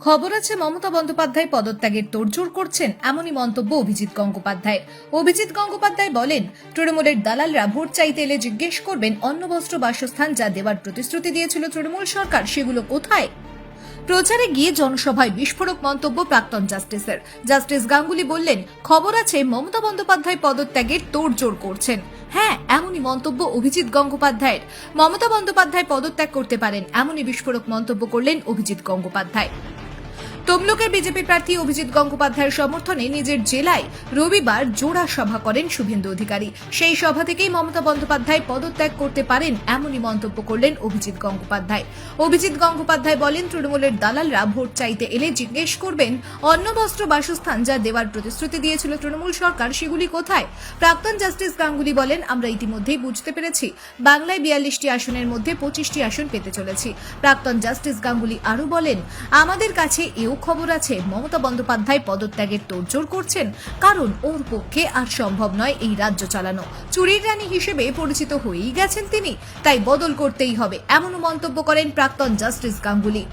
খবর আছে, মমতা বন্দ্যোপাধ্যায় পদত্যাগের তোড়জোড় করছেন এমনই মন্তব্য অভিজিৎ গঙ্গোপাধ্যায়। অভিজিৎ গঙ্গোপাধ্যায় বলেন, তৃণমূলের দালালরা ভোট চাইতে এলে জিজ্ঞেস করবেন অন্ন বস্ত্র বাসস্থান যা দেওয়ার প্রতিশ্রুতি দিয়েছিল তৃণমূল সরকার, সেগুলো কোথায়? প্রচারে গিয়ে জনসভায় বিস্ফোরক মন্তব্য প্রাক্তন জাস্টিসের। জাস্টিস গাঙ্গুলি বললেন, খবর আছে, মমতা বন্দ্যোপাধ্যায় পদত্যাগের তোড়জোড় করছেন। হ্যাঁ এমনই মন্তব্য অভিজিৎ গঙ্গোপাধ্যায়ের। মমতা বন্দ্যোপাধ্যায় পদত্যাগ করতে পারেন, এমনই বিস্ফোরক মন্তব্য করলেন অভিজিৎ গঙ্গোপাধ্যায়। তমলুকের বিজেপি প্রার্থী অভিজিৎ গঙ্গোপাধ্যায়ের সমর্থনে নিজের জেলায় রবিবার জোড়া সভা করেন শুভেন্দু অধিকারী। সেই সভা থেকেই মমতা বন্দ্যোপাধ্যায় পদত্যাগ করতে পারেন এমনই মন্তব্য করলেন অভিজিৎ গঙ্গোপাধ্যায়। অভিজিৎ গঙ্গোপাধ্যায় বলেন, তৃণমূলের দালালরা ভোট চাইতে এলে জিজ্ঞেস করবেন, অন্ন, বস্ত্র, বাসস্থান যা দেওয়ার প্রতিশ্রুতি দিয়েছিল তৃণমূল সরকার সেগুলি কোথায়? প্রাক্তন জাস্টিস গাঙ্গুলি বলেন, আমরা ইতিমধ্যেই বুঝতে পেরেছি, বাংলায় বিয়াল্লিশটি আসনের মধ্যে পঁচিশটি আসন পেতে চলেছি। প্রাক্তন জাস্টিস গাঙ্গুলি আরও বলেন, আমাদের কাছে এও খবর আছে, মমতা বন্দ্যোপাধ্যায় পদত্যাগের তোড়জোড় করছেন। কারণ ওর পক্ষে আর সম্ভব নয় এই রাজ্য চালানো। চুরির রানী হিসেবে পরিচিত হয়েই গেছেন তিনি, তাই বদল করতেই হবে, এমনও মন্তব্য করেন প্রাক্তন জাস্টিস গাঙ্গুলি।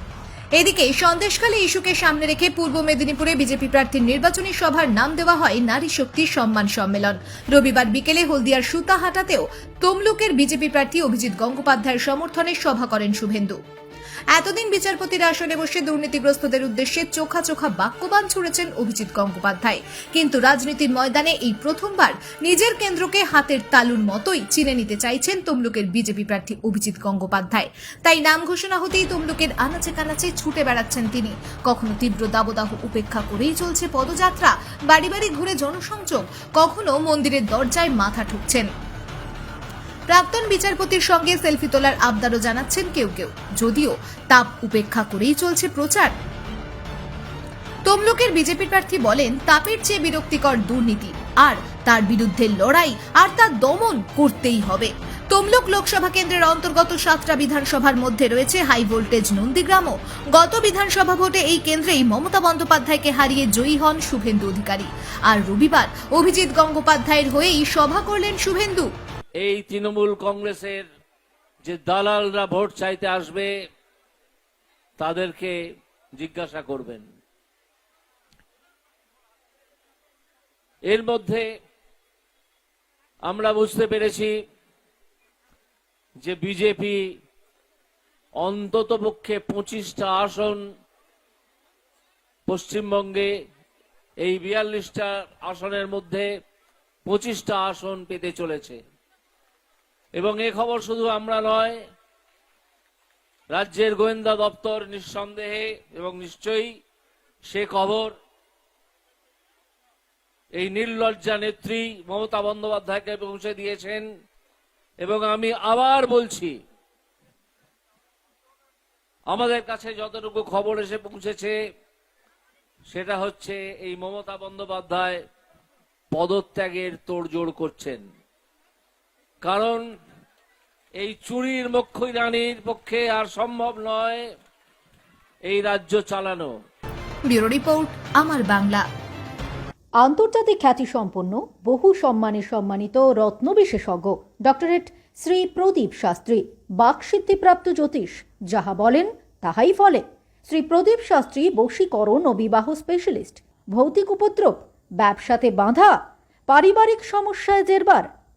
এদিকে সন্দেশখালী ইস্যুকে সামনে রেখে পূর্ব মেদিনীপুরে বিজেপি প্রার্থীর নির্বাচনী সভার নাম দেওয়া হয় নারী শক্তি সম্মান সম্মেলন। রবিবার বিকেলে হলদিয়ার সুতা সুতাহাটাতেও তমলুকের বিজেপি প্রার্থী অভিজিৎ গঙ্গোপাধ্যায়ের সমর্থনে সভা করেন শুভেন্দু। এতদিন বিচারপতির আসনে বসে দুর্নীতিগ্রস্তদের উদ্দেশ্যে চোখা চোখা বাক্যবান ছুড়েছেন অভিজিৎ গঙ্গোপাধ্যায়। কিন্তু রাজনীতির ময়দানে এই প্রথমবার নিজের কেন্দ্রকে হাতের তালুর মতোই চিনে নিতে চাইছেন তমলুকের বিজেপি প্রার্থী অভিজিৎ গঙ্গোপাধ্যায়। তাই নাম ঘোষণা হতেই তমলুকের আনাচে কানাচে ছুটে বেড়াচ্ছেন তিনি। কখনো তীব্র দাবদাহ উপেক্ষা করেই চলছে পদযাত্রা। বাড়ি বাড়ি ঘুরে জনসংযোগ। কখনো মন্দিরের দরজায় মাথা ঠুকছেন। প্রাক্তন বিচারপতির সঙ্গে সেলফি তোলার আবদারও জানাচ্ছেন কেউ কেউ। যদিও তাপ উপেক্ষা করেই চলছে প্রচার। তমলুকের বিজেপি প্রার্থী বলেন, তাপের চেয়ে বিরক্তিকর দুর্নীতি, আর তার বিরুদ্ধে লড়াই, আর তা দমন করতেই হবে। তমলুক লোকসভা কেন্দ্রের অন্তর্গত সাতটা বিধানসভার মধ্যে রয়েছে হাই ভোল্টেজ নন্দীগ্রামও। গত বিধানসভা ভোটে এই কেন্দ্রেই মমতা বন্দ্যোপাধ্যায়কে হারিয়ে জয়ী হন শুভেন্দু অধিকারী। আর রবিবার অভিজিৎ গঙ্গোপাধ্যায়ের হয়েই সভা করলেন শুভেন্দু। এই তৃণমূল কংগ্রেসের যে দালালরা ভোট চাইতে আসবে, তাদেরকে জিজ্ঞাসা করবেন। এর মধ্যে আমরা বুঝতে পেরেছি যে বিজেপি অন্তত পক্ষে পঁচিশটা আসন পশ্চিমবঙ্গে এই বিয়াল্লিশটা আসনের মধ্যে পঁচিশটা আসন পেতে চলেছে। এবং এ খবর শুধু আমরা নয়, রাজ্যের গোয়েন্দা দপ্তর নিঃসন্দেহে এবং নিশ্চয়ই সে খবর, এই নির্লজ্জা নেত্রী মমতা বন্দ্যোপাধ্যায়কে পৌঁছে দিয়েছেন এবং আমি আবার বলছি, আমাদের কাছে যতটুকু খবর এসে পৌঁছেছে, সেটা হচ্ছে এই মমতা বন্দ্যোপাধ্যায় পদত্যাগের তোড়জোড় করছেন। কারণ এই চুরির মক্ষই রানীর পক্ষে আর সম্ভব নয় এই রাজ্য চালানো। ব্যুরো রিপোর্ট আমার বাংলা। আন্তর্জাতিক খ্যাতিসম্পন্ন বহু সম্মানে সম্মানিত রত্ন বিশেষজ্ঞ ডক্টরেট শ্রী প্রদীপ শাস্ত্রী বাকসিদ্ধিপ্রাপ্ত জ্যোতিষ যাহা বলেন তাহাই ফলে। শ্রী প্রদীপ শাস্ত্রী বশীকরণ ও বিবাহ স্পেশালিস্ট ভৌতিক উপদ্রব ব্যবসাতে বাঁধা পারিবারিক সমস্যায় জেরবার।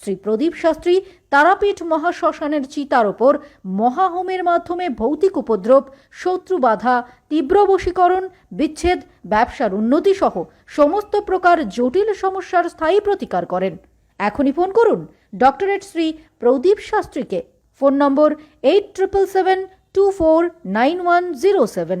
শ্রী প্রদীপ শাস্ত্রী তারাপীঠ মহাশ্মশানের চিতার ওপর মহাহোমের মাধ্যমে ভৌতিক উপদ্রব, শত্রু বাধা, তীব্র বশীকরণ, বিচ্ছেদ, ব্যবসার উন্নতি সহ সমস্ত প্রকার জটিল সমস্যার স্থায়ী প্রতিকার করেন। এখনই ফোন করুন doctorate Shri Pradeep শাস্ত্রীকে। Phone number eight triple seven two four nine one zero seven